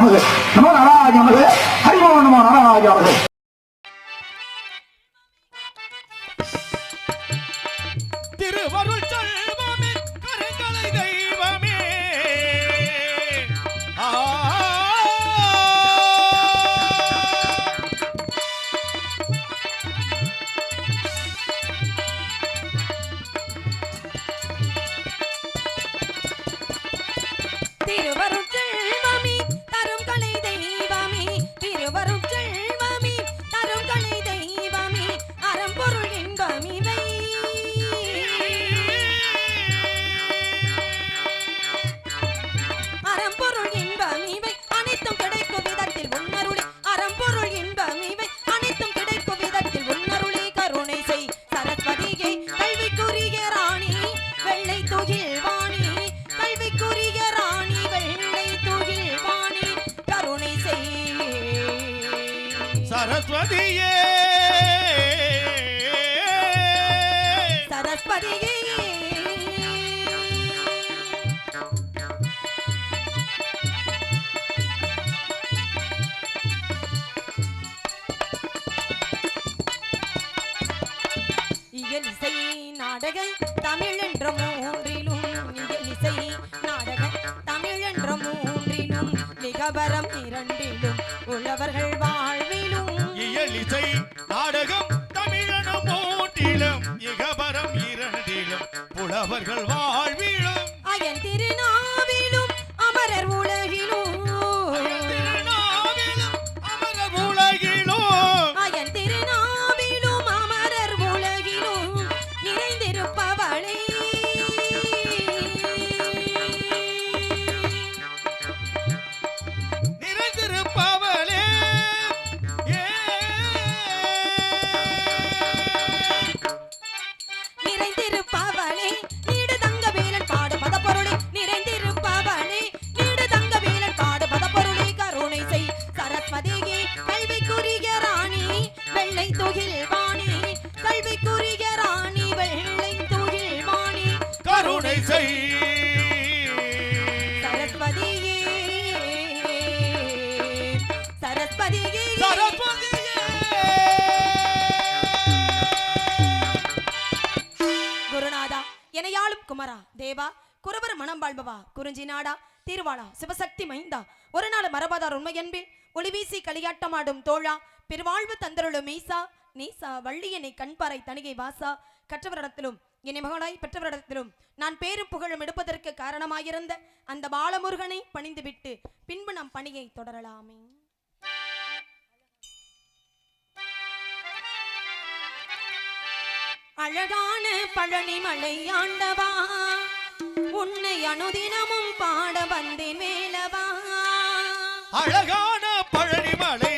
நமது நமோ நாராஜ நமது ஹரிமோ நமோ நாராஜ நமது சரஸ்வதியே. சரஸ்வதியே. இசை நாடக தமிழ் என்ற மூன்றிலும் இசை நாடக தமிழ் என்ற மூன்றிலும் நிகபரம் இரண்டிலும் உள்ளவர்கள் இசை நாடகம் தமிழனும் மூட்டிலும் இகபரம் இரண்டிலும் புலவர்கள் வாழ்விலும். அயன் திருநாவிலும் குறிஞ்சி நாடா தீர்வாளா? சிவசக்தி மைந்தா? ஒரு நாள் மரபாதார் உண்மை என்பில் ஒளிவீசி களியாட்டமாடும் தோழா? பெருவாழ்வு தந்தருளும் மெய்சா நீசா? வள்ளியனை கண்பாறை தணிகை வாசா? கற்றவரிடத்திலும் என்னை மகளாய் பெற்றவரிடத்திலும் நான் பேரும் புகழும் எடுப்பதற்கு காரணமாயிருந்த அந்த பாலமுருகனை பணிந்துவிட்டு பின்பு நம் பணியை தொடரலாமே. அழகான பழனி மலை ஆண்டவா உன்னை அனுதினமும் பாட வந்தேன் மேலவா அழகான பழனிமலை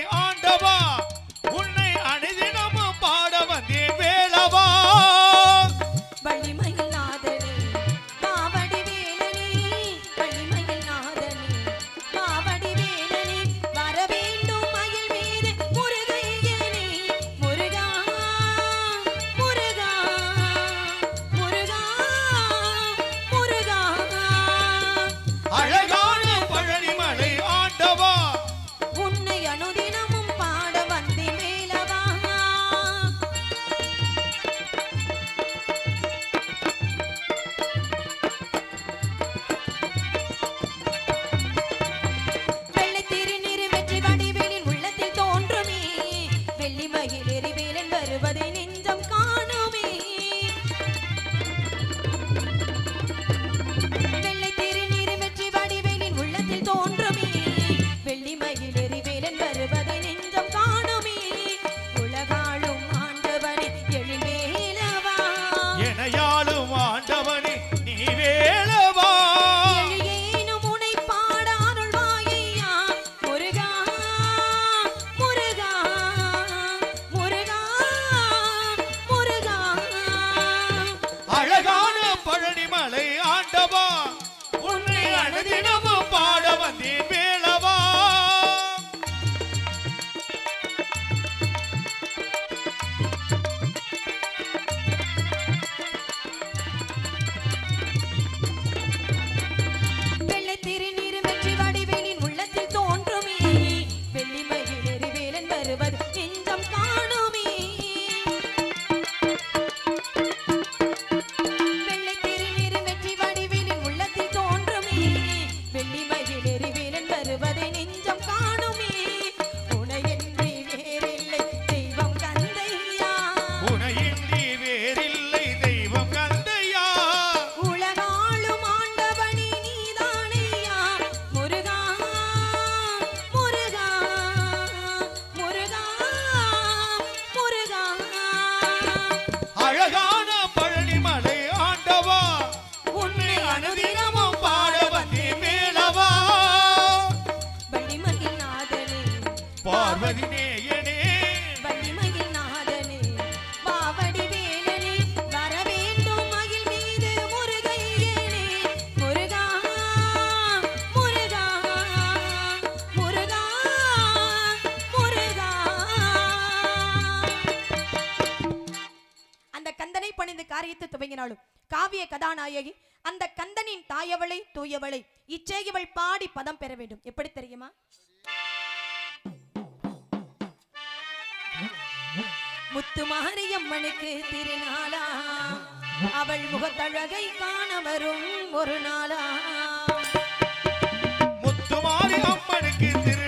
tenemos. தாயவளை இச்சே இவள் பாடி பதம் பெற வேண்டும். எப்படி தெரியுமா? முத்து மாரியம்மனுக்கு திருநாளா அவள் முகத்தழகை காண வரும் ஒரு நாளா. முத்து மாரியம்மனுக்கு திரு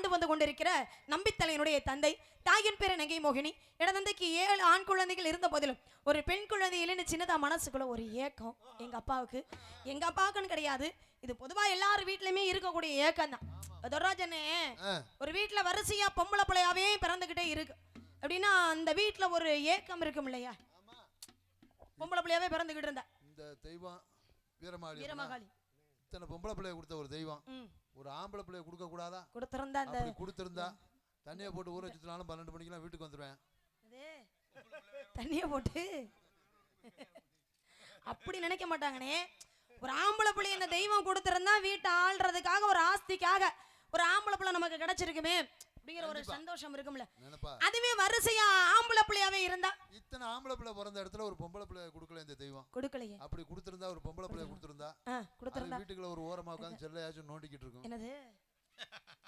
ஆண்டு வந்து கொண்டிருக்கிற நம்பித்தலையனுடைய தந்தை தாயின் பேர நங்கை மோகினி. எனது தந்தைக்கு ஏழு ஆண் குழந்தைகள் இருந்த போதிலும் ஒரு பெண் குழந்தையிலேன்னு சின்னதா மனசுக்குள்ள ஒரு ஏக்கம். எங்க அப்பாவுக்கு. எங்க அப்பாவுக்குன்னு கிடையாது. இது பொதுவா எல்லார் வீட்லயுமே இருக்கக்கூடிய ஏக்கம் தான் துர்ராஜனே ஒரு வீட்ல வரிசையா பொம்பளை பிள்ளையாவே பிறந்துகிட்டே இருக்கு. அப்படின்னா அந்த வீட்ல ஒரு ஏக்கம் இருக்கும் இல்லையா? பொம்பளை பிள்ளையாவே பிறந்துகிட்டு இருந்தா. இந்த தெய்வம் வீரமகாளி இத்தனை பொம்பளை பிள்ளைய கொடுத்த ஒரு தெய்வம். ஒரு ஆம்பளை பிள்ளைய கொடுக்க கூடாதா? கொடுத்திருந்தா அந்த கொடுத்திருந்தா தண்ணியை போட்டு ஊற வச்சுனாலும் பன்னெண்டு மணிக்கெல்லாம் வீட்டுக்கு வந்துடுவேன் தண்ணிய போட்டு அப்படி நினைக்க மாட்டாங்கனே. ஒரு ஆம்பளை பிள்ளை இந்த தெய்வம் கொடுத்திருந்தா வீட்டை ஆள்றதுக்காக ஒரு ஆஸ்திக்காக ஒரு ஆம்பளை பிள்ளை நமக்கு கிடைச்சிருக்குமே. அப்படிங்கிற ஒரு சந்தோஷம் இருக்கும்ல. அதுவே வரிசையா ஆம்பளை பிள்ளையாவே இருந்தா. இத்தனை ஆம்பளை பிள்ளை பிறந்த இடத்துல ஒரு பொம்பளை பிள்ளைய கொடுக்கல இந்த தெய்வம். கொடுக்கலையே. அப்படி கொடுத்திருந்தா ஒரு பொம்பளை பிள்ளைய கொடுத்திருந்தா அது கொடுத்திருந்தா. வீட்டுக்குள்ள ஒரு ஓரமா உட்காந்து செல்லையாச்சும் நோண்டிக்கிட்டு இருக்கும். என்னது?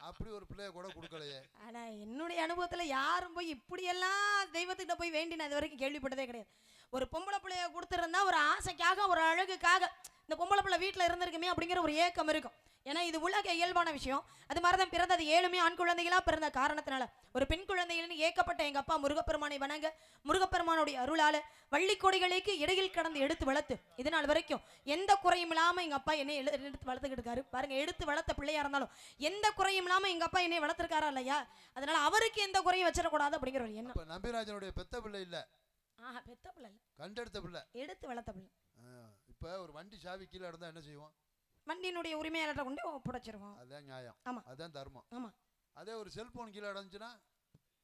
அப்படி ஒரு பிள்ளைய கூட கொடுக்கலையே. ஆனா என்னுடைய அனுபவத்துல யாரும் போய் இப்படியெல்லாம் தெய்வத்திட்ட போய் வேண்டி நான் இது வரைக்கும் கேள்விப்பட்டதே கிடையாது. ஒரு பொம்பளை பிள்ளைய கொடுத்துருந்தா ஒரு ஆசைக்காக ஒரு அழகுக்காக இந்த பொம்பளை பிள்ளை வீட்டில் இருந்திருக்குமே அப்படிங்கிற ஒரு ஏக்கம் இருக்கும். ஏன்னா இது உலக இயல்பான விஷயம். அது மாதிரி தான் பிறந்தது ஏழுமே ஆண் குழந்தைகளா பிறந்த காரணத்தினால. ஒரு பெண் குழந்தைகள்னு ஏக்கப்பட்ட எங்க அப்பா முருகப்பெருமானை வணங்க முருகப்பெருமானுடைய அருளால வள்ளி கொடிகளுக்கு இடையில் கடந்து எடுத்து வளர்த்து இது நாள் வரைக்கும் எந்த குறையும் இல்லாம எங்க அப்பா என்னை எடுத்து வளர்த்துக்கிட்டு இருக்காரு. பாருங்க எடுத்து வளர்த்த பிள்ளையா இருந்தாலும் எந்த குறையும் இல்லாம எங்க அப்பா என்னை வளர்த்திருக்காரா இல்லையா? அதனால அவருக்கு எந்த குறையும் வச்சிடக்கூடாது அப்படிங்கிற ஒரு எண்ணம். நம்பிராஜனுடைய பெத்த பிள்ளை இல்ல. ஆஹா பெத்த பிள்ளை இல்ல. கண்டெடுத்த பிள்ளை. எடுத்து வளர்த்த பிள்ளை. இப்ப ஒரு வண்டி சாவி கீழே இருந்தா என்ன செய்வோம்? வண்டியினுடைய உரிமையாளர்கிட்ட கொண்டு ஒப்படைச்சிருவோம் அதான் நியாயம். ஆமா. அதான் தர்மம். ஆமா. அதே ஒரு செல்போன் கீழே அடைஞ்சுன்னா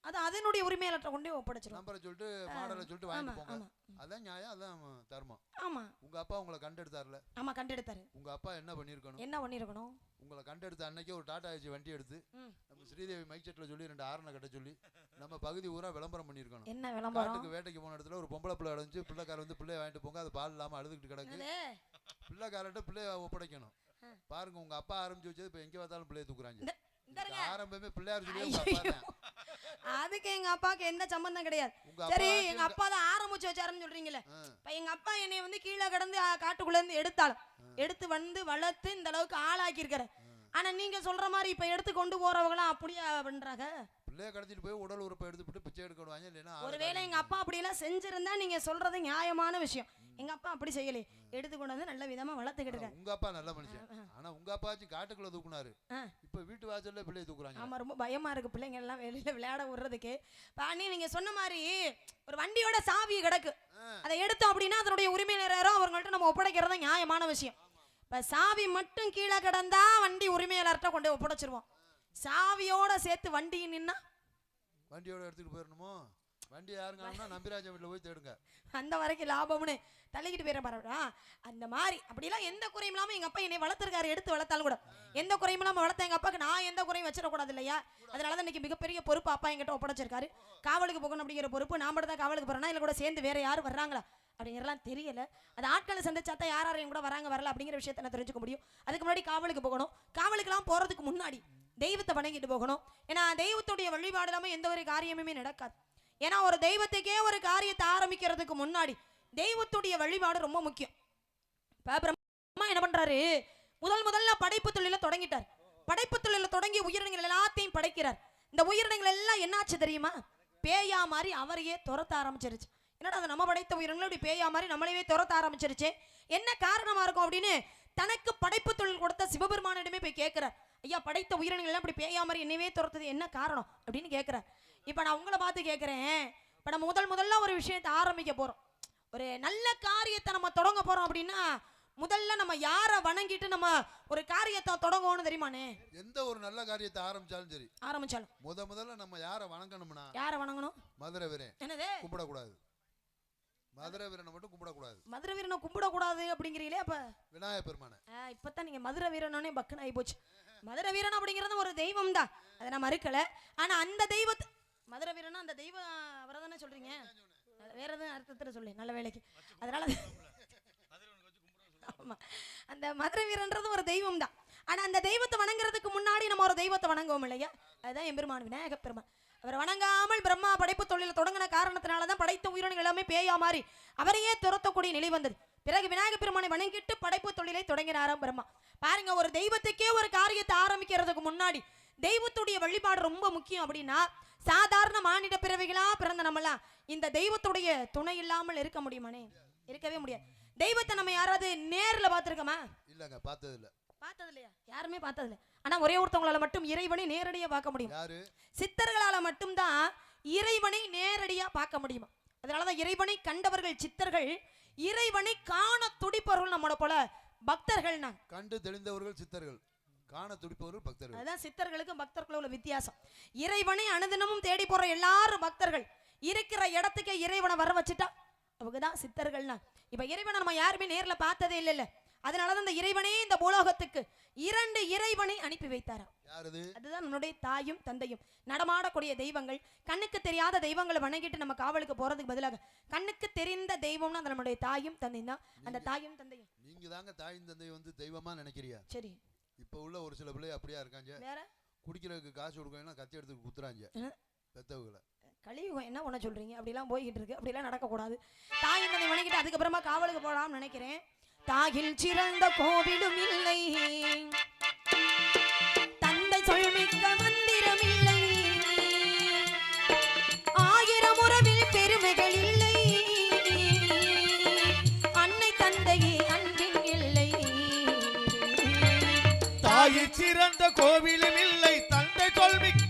அது அதனுடைய உரிமையாளர்கிட்ட கொண்டு ஒப்படைச்சிருவோம் நம்பரை சொல்லிட்டு மாடலை சொல்லிட்டு வாங்கிட்டு போங்க. அதான் நியாயம் அதான் தர்மம். ஆமா. உங்க அப்பா உங்களை கண்டெடுத்தார்ல? ஆமா கண்டெடுத்தாரு. உங்க அப்பா என்ன பண்ணிருக்கணும்? என்ன பண்ணிருக்கணும்? உங்களை கண்டெடுத்த அன்னைக்கே ஒரு டாடா ஏசி வண்டி எடுத்து. நம்ம ஸ்ரீதேவி மைக் செட்டில் சொல்லி ரெண்டு ஆரணை கட்ட சொல்லி நம்ம பகுதி ஊரா விளம்பரம் பண்ணியிருக்கணும் என்ன விளம்பரம்? காட்டுக்கு வேட்டைக்கு போன இடத்துல ஒரு பொம்பளை பிள்ளை அடைஞ்சு பிள்ளைக்கார வந்து பிள்ளைய வாங்கிட்டு போங்க அது பால் இல்லாம அழுதுகிட்டு கிடக்கு? பிள்ளைக்காரட்ட பிள்ளைய ஒப்படைக்கணும். பாருங்க உங்க அப்பா ஆரம்பிச்சு வச்சது இப்ப எங்க பார்த்தாலும் பிள்ளைய தூக்குறாங்க. ஆரம்பமே பிள்ளையார் சொல்லி அதுக்கு எங்க அப்பாவுக்கு எந்த சம்பந்தம் கிடையாது. சரி எங்க அப்பா தான் ஆரம்பிச்சு வச்சாருன்னு சொல்றீங்களே. இப்ப எங்க அப்பா என்னை வந்து கீழே கிடந்து காட்டுக்குள்ள இருந்து எடுத்தாலும் எடுத்து வந்து வளர்த்து இந்த அளவுக்கு ஆளாக்கி இருக்கிறேன் ஆனா நீங்க சொல்ற மாதிரி இப்ப எடுத்து கொண்டு போறவங்களாம் அப்படியே பண்றாங்க? பிள்ளைய கடத்திட்டு போய் உடல் உறுப்பை எடுத்துட்டு பிச்சை எடுக்கணுவாங்க இல்லைன்னா ஒருவேளை எங்க அப்பா அப்படியெல்லாம் செஞ்சிருந்தா நீங்க சொல்றது நியாயமான விஷயம். எங்க அப்பா அப்படி செய்யலை. எடுத்து கொண்டு வந்து நல்ல விதமா வளர்த்துக்கிட்டு. உங்க அப்பா நல்ல மனுஷன். ஆனா உங்க அப்பாச்சும் காட்டுக்குள்ள தூக்குனாரு. இப்ப வீட்டு வாசல்ல பிள்ளைய தூக்குறாங்க. ஆமா ரொம்ப பயமா இருக்கு பிள்ளைங்க எல்லாம் வெளியில விளையாட விடுறதுக்கு. பாணி நீங்க சொன்ன மாதிரி ஒரு வண்டியோட சாவி கிடக்கு. அதை எடுத்தோம் அப்படின்னா அதனுடைய உரிமையாளரோ அவங்கள்ட்ட நம்ம ஒப்படைக்கிறது நியாயமான விஷயம். இப்ப சாவி மட்டும் கீழே கிடந்தா வண்டி உரிமையாளர்கிட்ட கொண்டு ஒப்படைச்சிருவோம். சாவியோட சேர்த்து வண்டி நின்னா வண்டியோட எடுத்துட்டு போயிடணுமோ வண்டி யாருங்கன்னா நம்பிராஜன் வீட்டுல போய் தேடுங்க. அந்த வரைக்கும் லாபம்னு தள்ளிக்கிட்டு போயிட பாருடா அந்த மாதிரி அப்படிலாம் எந்த குறையும் இல்லாம எங்க அப்பா என்னை வளர்த்துருக்காரு எடுத்து வளர்த்தாலும் கூட. எந்த குறையும் இல்லாம வளர்த்த எங்க அப்பாக்கு நான் எந்த குறையும் வச்சிடக்கூடாது இல்லையா? அதனால தான் இன்னைக்கு மிகப்பெரிய பொறுப்பு அப்பா என்கிட்ட ஒப்படைச்சிருக்காரு. காவலுக்கு போகணும் அப்படிங்கிற பொறுப்பு நான் மட்டும் தான் காவலுக்கு போறேன்னா இல்லை கூட சேர்ந்து வேற யாரும் வர்றாங்களா? அப்படிங்கிறலாம் தெரியல. அது ஆட்களை சந்திச்சா தான் யார் யாரையும் கூட வராங்க வரல அப்படிங்கிற விஷயத்தை நான் தெரிஞ்சுக்க முடியும். அதுக்கு முன்னாடி காவலுக்கு போகணும். காவலுக்குலாம் போகிறதுக்கு முன்னாடி தெய்வத்தை வணங்கிட்டு போகணும். ஏன்னா தெய்வத்துடைய வழிபாடு இல்லாமல் எந்த ஒரு காரியமுமே நடக்காது. ஏன்னா ஒரு தெய்வத்துக்கே ஒரு காரியத்தை ஆரம்பிக்கிறதுக்கு முன்னாடி தெய்வத்துடைய வழிபாடு ரொம்ப முக்கியம். இப்ப பிரம்மா என்ன பண்றாரு? முதல் முதல்ல படைப்பு தொழில தொடங்கிட்டார். படைப்பு தொழில தொடங்கி உயிரினங்கள் எல்லாத்தையும் படைக்கிறார். இந்த உயிரினங்கள் எல்லாம் என்னாச்சு தெரியுமா? பேயா மாதிரி அவரையே துரத்த ஆரம்பிச்சிருச்சு. என்னடா அது நம்ம படைத்த உயிரினங்கள் இப்படி பேயா மாதிரி நம்மளையே துரத்த ஆரம்பிச்சிருச்சு? என்ன காரணமா இருக்கும் அப்படின்னு தனக்கு படைப்பு தொழில் கொடுத்த சிவபெருமானிடமே போய் கேட்கிறார் ஐயா படைத்த உயிரினங்கள் எல்லாம் இப்படி பேயா மாதிரி என்னவே துரத்துது என்ன காரணம்? அப்படின்னு கேட்கிறார் இப்போ நான் உங்களை பார்த்து கேட்குறேன் இப்போ நம்ம முதல் முதல்ல ஒரு விஷயத்தை ஆரம்பிக்க போறோம். ஒரு நல்ல காரியத்தை நம்ம தொடங்க போறோம் அப்படின்னா முதல்ல நம்ம யாரை வணங்கிட்டு நம்ம ஒரு காரியத்தை தொடங்குவோம்னு தெரியுமானே எந்த ஒரு நல்ல காரியத்தை ஆரம்பிச்சாலும் சரி. ஆரம்பிச்சாலும். முத முதல்ல நம்ம யாரை வணங்கணும்னா யாரை வணங்கணும்? மதுரை வீரன். என்னது? கும்பிடக்கூடாது மதுரை வீரனை மட்டும் கும்பிடக்கூடாது. மதுரை வீரனை கும்பிடக்கூடாது அப்படிங்கிறீங்களே அப்ப? விநாயக பெருமானை. இப்பதான் நீங்க மதுரை வீரனோனே பக்குன்னு ஆகி போச்சு. மதுரை வீரன் அப்படிங்கிறது ஒரு தெய்வம் தான் அதை நான் மறுக்கல. ஆனா அந்த தெய்வத்தை மதுரை வீரனா அந்த தெய்வம் அவரை தானே சொல்றீங்க? வேற எதுவும் அர்த்தத்தில் சொல்லு நல்ல வேலைக்கு. அதனால ஆமா. அந்த மதுரை வீரன்றது ஒரு தெய்வம் தான் ஆனா அந்த தெய்வத்தை வணங்குறதுக்கு முன்னாடி நம்ம ஒரு தெய்வத்தை வணங்குவோம் இல்லையா? அதுதான் எம்பெருமான் விநாயக பெருமான். அவர் வணங்காமல் பிரம்மா படைப்பு தொழில தொடங்கின காரணத்தினால தான் படைத்த உயிரினங்கள் எல்லாமே பேயா மாறி அவரையே துரத்தக்கூடிய நிலை வந்தது. பிறகு விநாயக பெருமானை வணங்கிட்டு படைப்பு தொழிலை தொடங்கினாராம் பிரம்மா. பாருங்க ஒரு தெய்வத்துக்கே ஒரு காரியத்தை ஆரம்பிக்கிறதுக்கு முன்னாடி தெய்வத்துடைய வழிபாடு ரொம்ப முக்கியம் அப்படின்னா சாதாரண மானிட பிறவிகளா பிறந்த நம்மளாம் இந்த தெய்வத்துடைய துணை இல்லாமல் இருக்க முடியுமானே? இருக்கவே முடியாது. தெய்வத்தை நம்ம யாராவது நேர்ல பார்த்துருக்கோமா? இல்லைங்க பார்த்தது இல்லை பார்த்தது இல்லையா யாருமே பார்த்தது இல்லை ஆனா ஒரே ஒருத்தவங்களால மட்டும் இறைவனை நேரடியா பார்க்க முடியும். சித்தர்களால மட்டும்தான் இறைவனை நேரடியா பார்க்க முடியுமா. அதனாலதான் இறைவனை கண்டவர்கள் சித்தர்கள் இறைவனை காண துடிப்பவர்கள் நம்மளோட போல பக்தர்கள் நாங்க கண்டு தெளிந்தவர்கள் சித்தர்கள். காண துடிப்பவர்கள் பக்தர்கள். அதுதான் சித்தர்களுக்கும் பக்தர்களும் உள்ள வித்தியாசம். இறைவனை அனுதினமும் தேடி போற எல்லாரும் பக்தர்கள். இருக்கிற இடத்துக்கே இறைவனை வர வச்சுட்டா. அவங்க தான் சித்தர்கள்னா இப்ப இறைவனை நம்ம யாருமே நேர்ல பார்த்ததே இல்லைல்ல அதனாலதான் இந்த இறைவனே இந்த பூலோகத்துக்கு இரண்டு இறைவனை அனுப்பி வைத்தாராம். அதுதான் நம்மளுடைய தாயும் தந்தையும். நடமாடக்கூடிய தெய்வங்கள். கண்ணுக்கு தெரியாத தெய்வங்களை வணங்கிட்டு நம்ம காவலுக்கு போறதுக்கு பதிலாக கண்ணுக்கு தெரிந்த தெய்வம்னா அது நம்மளுடைய தாயும் தந்தையும் தான். அந்த தாயும் தந்தையும். நீங்க தாங்க தாயின் தந்தை வந்து தெய்வமா நினைக்கிறியா? சரி. இப்ப உள்ள ஒரு சில பிள்ளை அப்படியா இருக்காங்க. வேற? குடிக்கிறதுக்கு காசு கொடுக்கணும்னா கத்தி எடுத்து குத்துறாங்க? பெத்தவங்களை. கலியுகம் என்ன பண்ண சொல்றீங்க? அப்படிலாம் போய்கிட்டு இருக்கு. அப்படிலாம் நடக்கக்கூடாது. தாய் தந்தை வணங்கிட்டு அதுக்கப்புறமா காவலுக்கு போகலாம்னு நினைக்கிறேன். தாயில் சிறந்த கோவிலும் இல்லை தந்தை சொல்மிக்க மந்திரம் இல்லை ஆயிரம் உறவில் பெருமைகள் இல்லை. அன்னை தந்தையே அன்பின் இல்லை. தாயில் சிறந்த கோவிலும் இல்லை தந்தை சொல்மிக்க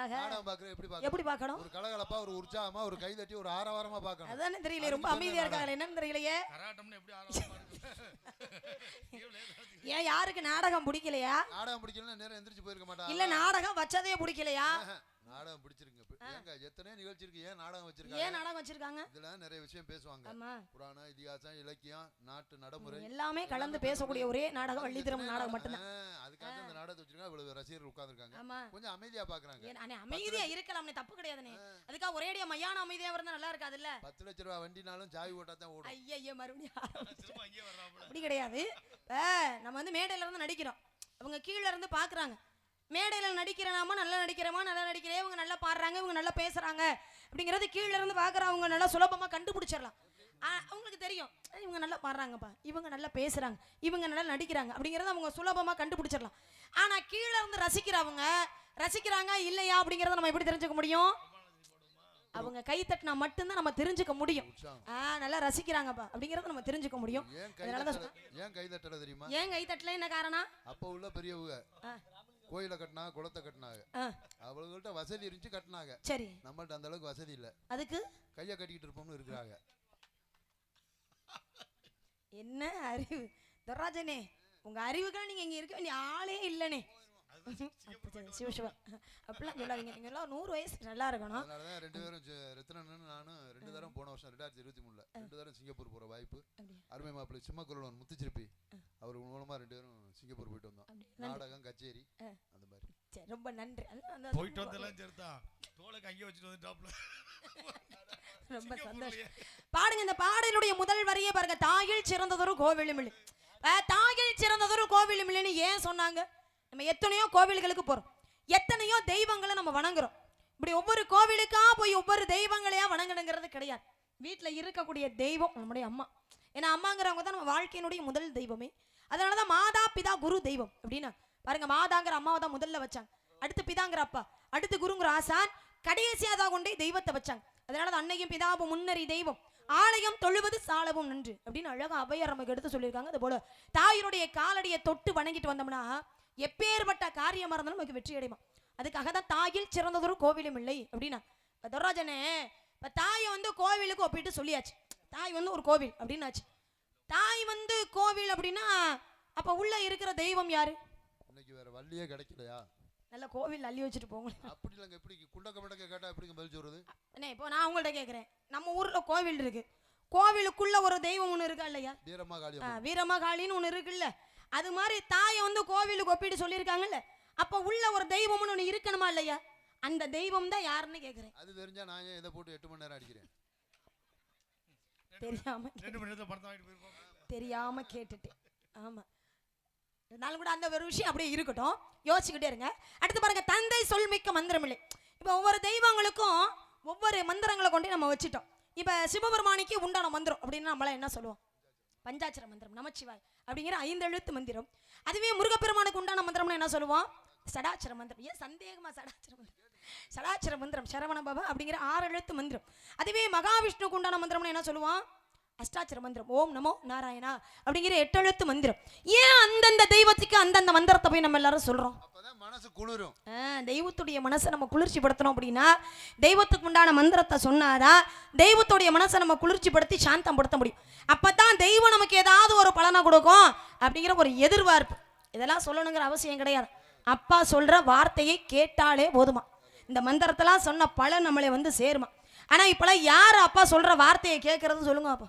கரகாட்டமா பார்க்க வந்திருக்காங்க நாடகம் பாக்குறேன் எப்படி பாக்க எப்படி பார்க்கணும்? ஒரு கலகலப்பா ஒரு உற்சாகமா ஒரு கை தட்டி ஒரு ஆரவாரமா பார்க்கணும். அதானே தெரியல ரொம்ப அமைதியா இருக்காங்க என்னன்னு தெரியலையே. ஏன் யாருக்கு நாடகம் பிடிக்கலையா? நாடகம் பிடிக்கலன்னா நேரம் எந்திரிச்சு போயிருக்க மாட்டா இல்ல நாடகம் வச்சதே பிடிக்கலையா? நாடகம் பிடிச்சிருங்க ஏங்க எத்தனை நிகழ்ச்சி இருக்கு. ஏன் நாடகம் ஏன் வச்சிருக்காங்க நாடகம் வச்சிருக்காங்க? இதுல நிறைய விஷயம் பேசுவாங்க. ஆமா. புராணம் இதிகாசம் இலக்கியம் நாட்டு நடைமுறை. எல்லாமே கலந்து பேசக்கூடிய ஒரே நாடகம் வள்ளித்திரம் நாடகம் மட்டும்தான். அதுக்காக இந்த நாடகத்தை வச்சிருக்காங்க. இவ்வளவு ரசிகர்கள் உட்கார்ந்திருக்காங்க. ஆமா. கொஞ்சம் அமைதியா பாக்குறாங்க. ஏன் அமைதியா இருக்கலாம்னே தப்பு கிடையாதுனே அதுக்காக ஒரேடியா மையான அமைதியா இருந்தா நல்லா இருக்காதுல்ல? பத்து லட்ச ரூபா வண்டினாலும் சாவி ஓட்டா தான் ஓடும். ஐயா மறுபடியும். அப்படி கிடையாது. நம்ம வந்து மேடையில இருந்து நடிக்கிறோம். அவங்க கீழ இருந்து பாக்குறாங்க. மேடையில நடிக்கிறனாமா நல்லா நடிக்கிறமா நல்லா நடிக்கிறே இவங்க நல்லா பாடுறாங்க இவங்க நல்லா பேசுறாங்க அப்படிங்கறது கீழ இருந்து பாக்குறவங்க நல்லா சுலபமா கண்டுபிடிச்சிடலாம். அவங்களுக்கு தெரியும். இவங்க நல்லா பாடுறாங்கப்பா இவங்க நல்லா பேசுறாங்க இவங்க நல்லா நடிக்கிறாங்க அப்படிங்கறத அவங்க சுலபமா கண்டுபிடிச்சிடலாம். ஆனா கீழ இருந்து ரசிக்கிறவங்க ரசிக்கிறாங்க இல்லையா அப்படிங்கறத நம்ம எப்படி தெரிஞ்சுக்க முடியும்? அவங்க கை தட்டினா மட்டும்தான் நம்ம தெரிஞ்சுக்க முடியும். ஆ நல்லா ரசிக்கிறாங்கப்பா அப்படிங்கறத நம்ம தெரிஞ்சுக்க முடியும். ஏன் கை தட்டல ஏன் கை தட்டல தெரியுமா? ஏன் கை தட்டல என்ன காரணம்? அப்ப உள்ள பெரியவங்க. கோயிலை கட்டினாங்க குளத்தை கட்டினாங்க. அவங்கள்ட்ட வசதி இருந்துச்சு கட்டினாங்க. சரி. நம்மள்ட்ட அந்த அளவுக்கு வசதி இல்ல. அதுக்கு? கையை கட்டிக்கிட்டு இருப்போம்னு இருக்கிறாங்க. என்ன அறிவு? துர்ராஜனே உங்க அறிவுக்கெல்லாம் நீங்க இங்க இருக்க வேண்டிய ஆளே இல்லனே. சிவசிவா. அப்படிலாம் சொல்லாதீங்க. நீங்க எல்லாம் நூறு வயசு நல்லா இருக்கணும் அதனாலதான் ரெண்டு பேரும் ரத்னனும் நானும் ரெண்டு தரம் போன வருஷம் ரெண்டாயிரத்தி இருபத்தி மூணுல. ரெண்டு தரம் சிங்கப்பூர் போற வாய்ப்பு? அருமை மாப்பிள்ளை சிம்மக்குரலன் முத்துச்சிருப்பி அவர் மூலமா ரெண்டு பேரும் சிங்கப்பூர் போயிட்டு வந்தோம். நாடகம் கச்சேரி. அந்த மாதிரி. சரி ரொம்ப நன்றி. போயிட்டு வந்தெல்லாம் சரிதான் தோலை கையை வச்சுட்டு வந்துட்டாப்ல ரொம்ப சந்தோஷம். பாடுங்க இந்த பாடலுடைய முதல் வரியே பாருங்க. தாயில் சிறந்ததொரு கோவிலுமிழி அஹ், தாயில் சிறந்ததொரு கோவிலுமிழின்னு ஏன் சொன்னாங்க? நம்ம எத்தனையோ கோவில்களுக்கு போறோம். எத்தனையோ தெய்வங்களை நம்ம வணங்குறோம். இப்படி ஒவ்வொரு கோவிலுக்கா போய் ஒவ்வொரு தெய்வங்களையா வணங்கணுங்கிறது கிடையாது. வீட்டில் இருக்கக்கூடிய தெய்வம் நம்முடைய அம்மா. ஏன்னா அம்மாங்கிறவங்க தான் நம்ம வாழ்க்கையினுடைய முதல் தெய்வமே. அதனால தான் மாதா பிதா குரு தெய்வம் அப்படின்னா பாருங்க மாதாங்கிற அம்மாவை தான் முதல்ல வச்சாங்க. அடுத்து பிதாங்கிற அப்பா அடுத்து குருங்கிற ஆசான் கடைசியாக தான் கொண்டே தெய்வத்தை வச்சாங்க. அதனால தான் அன்னையும் பிதாவும் முன்னறி தெய்வம். ஆலயம் தொழுவது சாலவும் நன்று அப்படின்னு அழகா அவையார் நமக்கு எடுத்து சொல்லியிருக்காங்க. அது போல தாயினுடைய காலடியை தொட்டு வணங்கிட்டு வந்தோம்னா எப்பேற்பட்ட காரியமா இருந்தாலும் நமக்கு வெற்றி அடையுமா? அதுக்காக தான் தாயில் சிறந்ததொரு கோவிலும் இல்லை அப்படின்னா. இப்ப துர்ராஜனே இப்ப தாயை வந்து கோவிலுக்கு ஒப்பிட்டு சொல்லியாச்சு. தாய் வந்து ஒரு கோவில் அப்படின்னாச்சு. தாய் வந்து கோவில் அப்படின்னா அப்ப உள்ள இருக்கிற தெய்வம் யாரு? இன்னைக்கு வேற வள்ளியே கிடைக்கலையா? நல்ல கோவில் அள்ளி வச்சுட்டு போங்களேன் அப்படி இல்லைங்க எப்படி குண்டக்க மண்டக்க கேட்டா எப்படிங்க பதில் சொல்றது? அண்ணே இப்போ நான் உங்கள்ட்ட கேட்குறேன் நம்ம ஊர்ல கோவில் இருக்கு. கோவிலுக்குள்ள ஒரு தெய்வம் ஒன்று இருக்கா இல்லையா? வீரமா ஆ, காளியம்மா வீரமகாளின்னு ஒன்று இருக்குல்ல. அது மாதிரி தாயை வந்து கோவிலுக்கு ஒப்பிட்டு சொல்லியிருக்காங்கல்ல. அப்போ உள்ள ஒரு தெய்வம்னு ஒன்று இருக்கணுமா இல்லையா? அந்த தெய்வம் தான் யாருன்னு கேட்குறேன் அது தெரிஞ்சா நான் இதை போட்டு எட்டு மணி நேரம் அடிக்கிறேன்? தெரியாம தெரியாம கேட்டுட்டேன் ஆமா. இருந்தாலும் கூட அந்த ஒரு விஷயம் அப்படியே இருக்கட்டும். யோசிச்சுக்கிட்டே இருங்க. அடுத்து பாருங்க தந்தை சொல் மிக்க மந்திரமில்லை. இப்போ ஒவ்வொரு தெய்வங்களுக்கும் ஒவ்வொரு மந்திரங்களை கொண்டு நம்ம வச்சுட்டோம். இப்போ சிவபெருமானிக்கு உண்டான மந்திரம் அப்படின்னு நம்மளாம் என்ன சொல்லுவோம்? பஞ்சாட்சர மந்திரம் நமச்சிவாய் அப்படிங்கிற ஐந்து எழுத்து மந்திரம். அதுவே முருகப்பெருமானுக்கு உண்டான மந்திரம்னு என்ன சொல்லுவோம்? சடாச்சர மந்திரம். ஏன் சந்தேகமா சடாச்சர மந்திரம்? சடாச்சர மந்திரம் சரவண பாபா அப்படிங்கிற ஆறு எழுத்து மந்திரம். அதுவே மகாவிஷ்ணுக்கு உண்டான மந்திரம்னு என்ன சொல்லுவான் அஷ்டாட்சர மந்திரம். ஓம் நமோ நாராயணா அப்படிங்கிற எட்டு எழுத்து மந்திரம். ஏன் அந்தந்த தெய்வத்துக்கு அந்தந்த மந்திரத்தை போய் நம்ம எல்லாரும் சொல்றோம்? மனசு குளிரும். தெய்வத்துடைய மனசை நம்ம குளிர்ச்சி படுத்தணும் அப்படின்னா தெய்வத்துக்கு உண்டான மந்திரத்தை சொன்னாதான் தெய்வத்துடைய மனசை நம்ம குளிர்ச்சிப்படுத்தி சாந்தம் படுத்த முடியும். அப்பதான் தெய்வம் நமக்கு ஏதாவது ஒரு பலனை கொடுக்கும் அப்படிங்கிற ஒரு எதிர்பார்ப்பு. இதெல்லாம் சொல்லணுங்கிற அவசியம் கிடையாது. அப்பா சொல்ற வார்த்தையை கேட்டாலே போதுமா. இந்த மந்திரத்தெல்லாம் சொன்ன பலன் நம்மளை வந்து சேருமா. ஆனா இப்பெல்லாம் யார் அப்பா சொல்ற வார்த்தையை கேட்கறது சொல்லுங்க அப்பா.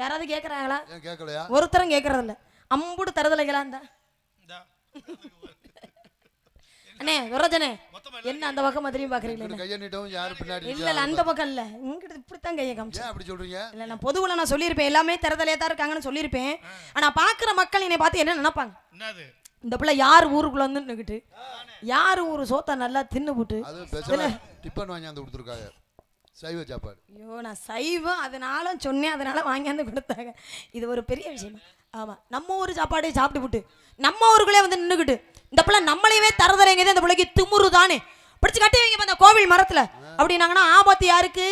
யாராவது கேட்கறாங்களா? கேட்கலையா? ஒருத்தரும் கேட்கறது இல்ல அம்புடு தருதலைகளா இந்தா. அண்ணே மொத்தமா என்ன அந்த பக்கமா திரும்பி பாக்குறீங்களே இப்படி கையை நீட்டவும் யாரு பின்னாடி இல்ல இல்ல அந்த பக்கம் இல்ல. இங்கிட்டு இப்படித்தான் கையை காமிச்சேன். ஏன் அப்படி சொல்றீங்க? இல்ல நான் பொதுவுல நான் சொல்லியிருப்பேன். எல்லாமே தரதலையா தான் இருக்காங்கன்னு சொல்லியிருப்பேன். ஆனா பாக்குற மக்கள் என்னை பார்த்து என்ன நினைப்பாங்க? என்னது? இந்த பிள்ளை யார் ஊருக்குள்ள வந்து நின்னுக்கிட்டு யார் ஊரு சோத்தை நல்லா தின்னு போட்டு வாங்கி வந்து கொடுத்துருக்காங்க. சைவ சாப்பாடு. ஐயோ நான் சைவம் அதனால சொன்னேன் அதனால வாங்கியாந்து கொடுத்தாங்க. இது ஒரு பெரிய விஷயம். ஆமா நம்ம ஊர் சாப்பாடே சாப்பிட்டு விட்டு நம்ம ஊருக்குள்ளே வந்து நின்னுக்கிட்டு இந்த பிள்ளை நம்மளையவே தரதலைங்க இந்த பிள்ளைக்கு திமுரு தானே பிடிச்சு கட்டி வைங்க அந்த கோவில் மரத்துல. அப்படின்னாங்கன்னா ஆபத்து யாருக்கு?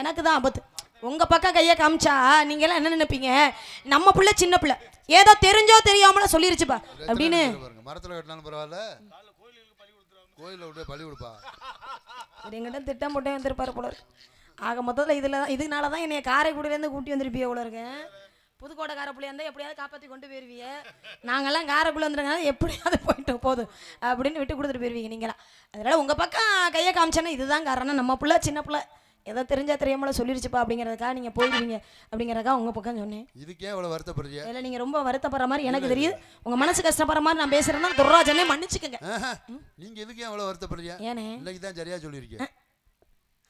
எனக்கு தான் ஆபத்து. உங்க பக்கம் கையை காமிச்சா நீங்க எல்லாம் என்ன நினைப்பீங்க? நம்ம பிள்ளை சின்ன பிள்ளை. ஏதோ தெரிஞ்சோ தெரியாமல சொல்லிருச்சுப்பா. அப்படின்னு மரத்துல கட்டினாலும் பரவாயில்ல. கோயிலில் விட்டு பலி கொடுப்பா. இவர் எங்கிட்ட திட்டம் போட்டே வந்திருப்பாரு போல இருக்கு. ஆக மொத்தத்தில் இதில் தான் இதனால தான் என்னை காரைக்குடியிலேருந்து கூட்டி வந்திருப்பிய போல இருக்கேன் புதுக்கோட்டை காரப்புள்ளையா இருந்தால் எப்படியாவது காப்பாற்றி கொண்டு போயிருவீங்க நாங்கள்லாம் காரைக்குள்ளே வந்துருங்க எப்படியாவது போயிட்டு போதும் அப்படின்னு விட்டு கொடுத்துட்டு போயிருவீங்க நீங்களாம் அதனால் உங்கள் பக்கம் கையை காமிச்சேன்னா இதுதான் காரணம். நம்ம பிள்ளை சின்ன பிள்ளை. ஏதோ தெரிஞ்சா தெரியாமல சொல்லிருச்சுப்பா அப்படிங்கிறதுக்காக நீங்கள் போயிடுவீங்க அப்படிங்கிறதுக்காக உங்கள் பக்கம் சொன்னேன். இதுக்கே இவ்வளவு வருத்தப்படுறீங்க? அதில் நீங்கள் ரொம்ப வருத்தப்படுற மாதிரி எனக்கு தெரியுது. உங்கள் மனசு கஷ்டப்படுற மாதிரி நான் பேசுகிறேன்னா துர்ராஜனே மன்னிச்சுக்கோங்க. நீங்க எதுக்கு ஏன் இவ்வளவு வருத்தப்படுறீங்க? ஏனே? இன்னைக்கு தான் சரியா சொல்லியிருக்கீங்க.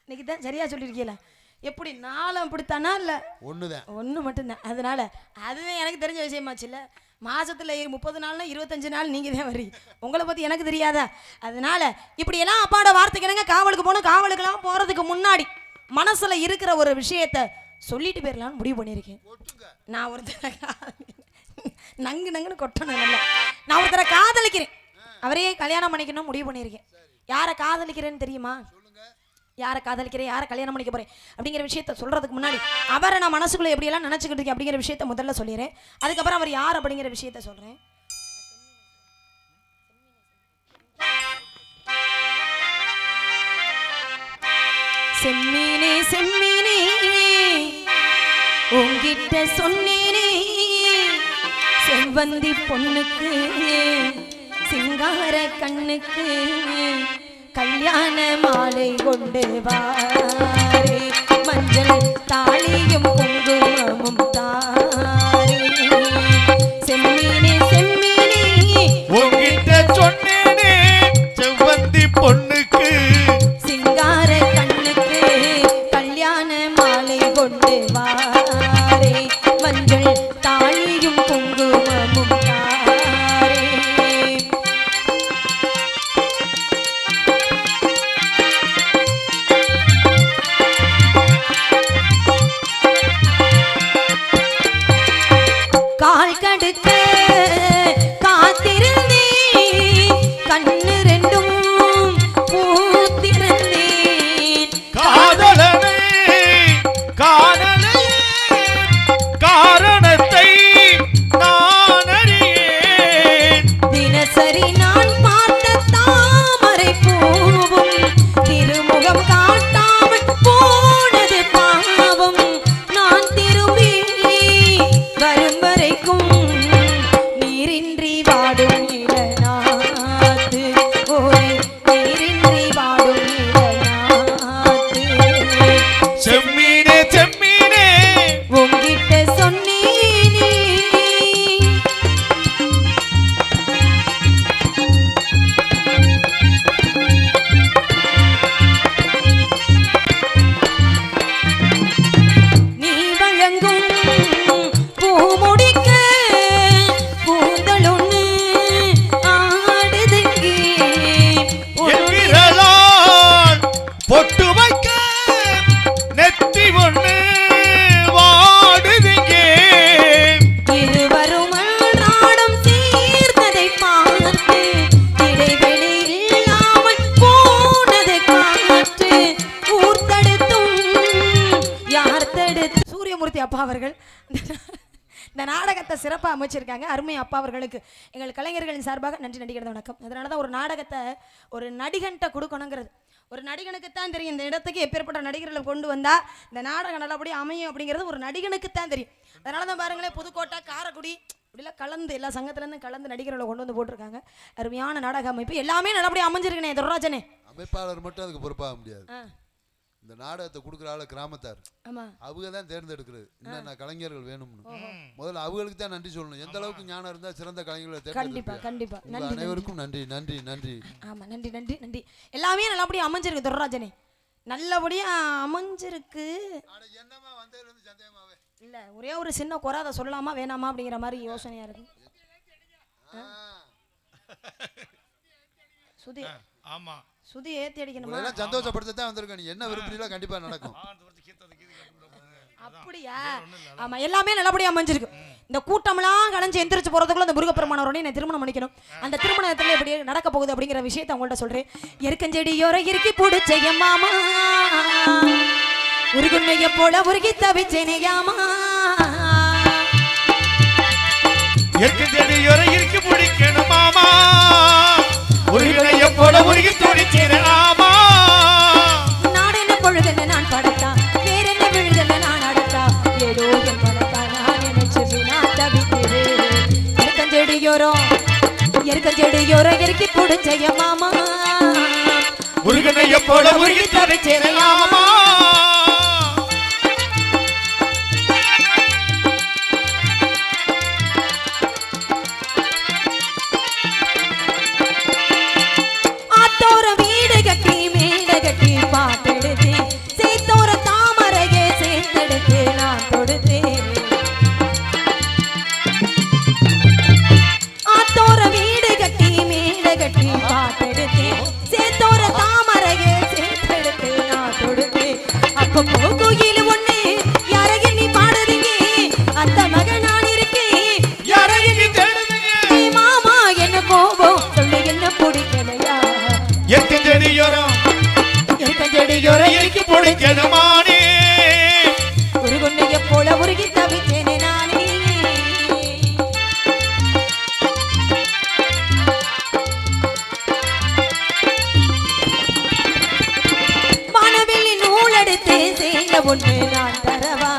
இன்னைக்கு தான் சரியா சொல்லியிருக்கீல எப்படி நாளும் அப்படித்தானா இல்லை? ஒண்ணுதான். ஒன்று மட்டும்தான். அதனால அதுவே எனக்கு தெரிஞ்ச விஷயமாச்சுல்ல மாசத்துல இரு- முப்பது நாள்னா இருபத்தஞ்சு நாள் நீங்கள் தான் வரீங்க உங்களை பற்றி எனக்கு தெரியாதா? அதனால இப்படியெல்லாம் அப்பாவோட வார்த்தைக்கு என்னங்க காவலுக்கு போகணும் காவலுக்கெல்லாம் போகிறதுக்கு முன்னாடி மனசில் இருக்கிற ஒரு விஷயத்த சொல்லிட்டு போயிடலாம்னு முடிவு பண்ணியிருக்கேன். நான் ஒருத்தரை. நங்கு நங்குன்னு கொட்டணும் இல்லை நான் ஒருத்தரை காதலிக்கிறேன். அவரையே கல்யாணம் பண்ணிக்கணும் முடிவு பண்ணியிருக்கேன். யாரை காதலிக்கிறேன்னு தெரியுமா? யாரை காதலிக்கிறேன் யாரை கல்யாணம் பண்ணிக்க போறேன் அப்படிங்கிற விஷயத்த சொல்றதுக்கு முன்னாடி அவரை நான் மனசுக்குள்ள எப்படியெல்லாம் நினச்சிக்கிட்டு இருக்கேன் அப்படிங்கிற விஷயத்த முதல்ல சொல்லிடுறேன். அதுக்கப்புறம் அவர் யார் அப்படிங்கிற விஷயத்த சொல்றேன். செம்மீனே செம்மீனே உங்கிட்ட சொன்னேனே செவ்வந்தி பொண்ணுக்கு சிங்கார கண்ணுக்கு கல்யாண மாலை கொண்டு வாரே. மஞ்சள் தாலியும் குங்குமமும் தான் அவர்கள். இந்த நாடகத்தை சிறப்பாக அமைச்சிருக்காங்க. அருமை அப்பா அவர்களுக்கு. எங்கள் கலைஞர்களின் சார்பாக நன்றி நடிக்கிறது வணக்கம். அதனால தான் ஒரு நாடகத்தை ஒரு நடிகன்ட்ட கொடுக்கணுங்கிறது. ஒரு நடிகனுக்கு தான் தெரியும். இந்த இடத்துக்கு எப்பேற்பட்ட நடிகர்களை கொண்டு வந்தா இந்த நாடகம் நல்லபடியாக அமையும் அப்படிங்கிறது ஒரு நடிகனுக்கு தான் தெரியும். அதனால தான் பாருங்களேன் புதுக்கோட்டை காரைக்குடி இப்படிலாம் கலந்து எல்லா சங்கத்துலேருந்து கலந்து நடிகர்களை கொண்டு வந்து போட்டிருக்காங்க. அருமையான நாடக அமைப்பு. எல்லாமே நல்லபடியாக அமைஞ்சிருக்கனே துரராஜனே. அமைப்பாளர் மட்டும் அதுக்கு பொறுப்பாக முடியாது. இந்த நாடகத்தை கொடுக்குற ஆளு கிராமத்தார். ஆமாம் அவங்க தான் தேர்ந்தெடுக்கிறது. என்னென்ன கலைஞர்கள் வேணும்னு. முதல்ல அவங்களுக்கு தான் நன்றி சொல்லணும். எந்த அளவுக்கு ஞானம் இருந்தா சிறந்த கலைஞர்களை கண்டிப்பா தேர்ந்தெடுப்பீங்க? கண்டிப்பா உங்க நன்றி நன்றி அனைவருக்கும் நன்றி. நன்றி நன்றி ஆமா நன்றி நன்றி நன்றி. எல்லாமே நல்லபடியா அமைஞ்சிருக்கு துரராஜனே. நல்லபடியா அமைஞ்சிருக்கு. என்னமா வந்ததுலேருந்து சந்தேகமாவே? இல்ல ஒரே ஒரு சின்ன குறை அதை சொல்லலாமா வேணாமா அப்படிங்கிற மாதிரி யோசனையா இருக்கு. சுதி. ஆமா. சுதி ஏத்தி அடிக்கணுமா எல்லாம் சந்தோஷப்படுத்த தான் வந்திருக்கேன் நீ. என்ன விரும்புறீங்களோ கண்டிப்பா நடக்கும். அப்படியா? ஆமா எல்லாமே நல்லபடியா அமைஞ்சிருக்கு. இந்த கூட்டம்லாம் கலைஞ்சு எந்திரிச்சு போறதுக்குள்ள இந்த முருகப்பெருமானோட நான் திருமணம் பண்ணிக்கணும். அந்த திருமணத்துல எப்படி நடக்க போகுது அப்படிங்கிற விஷயத்தை உங்கள்ட்ட சொல்றேன். எருக்கஞ்செடியோர இறுக்கி பிடிச்ச மாமா. உருகுண்ணைய போல உருகி தவிச்சேனையாமா இருக்கு செடியோர இருக்கு பிடிக்கணும் மாமா. உருகினைய போல உருகி துடிச்சிரு ஆமா நாடென்ன பொழுதுன்னு நான் படத்தா? வேற என்ன விழுதல்ல நான் அடத்தா? ஏதோ என் படத்தா நான் நினைச்சு நான் தவிக்கிறேன் எருக்கஞ்செடியோரம் எருக்கஞ்செடியோரம் இறுக்கி பிடிச்ச மாமா. உருகினைய போல உருகி துடிச்சிரு ஆமா நூலெடுத்து செய்ய ஒன்று நான் தரவா?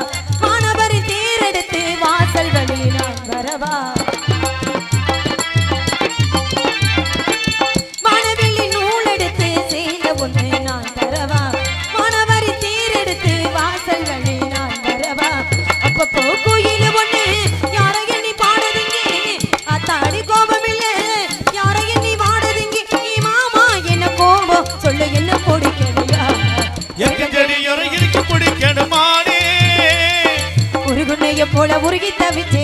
போல உருகி தவிச்சே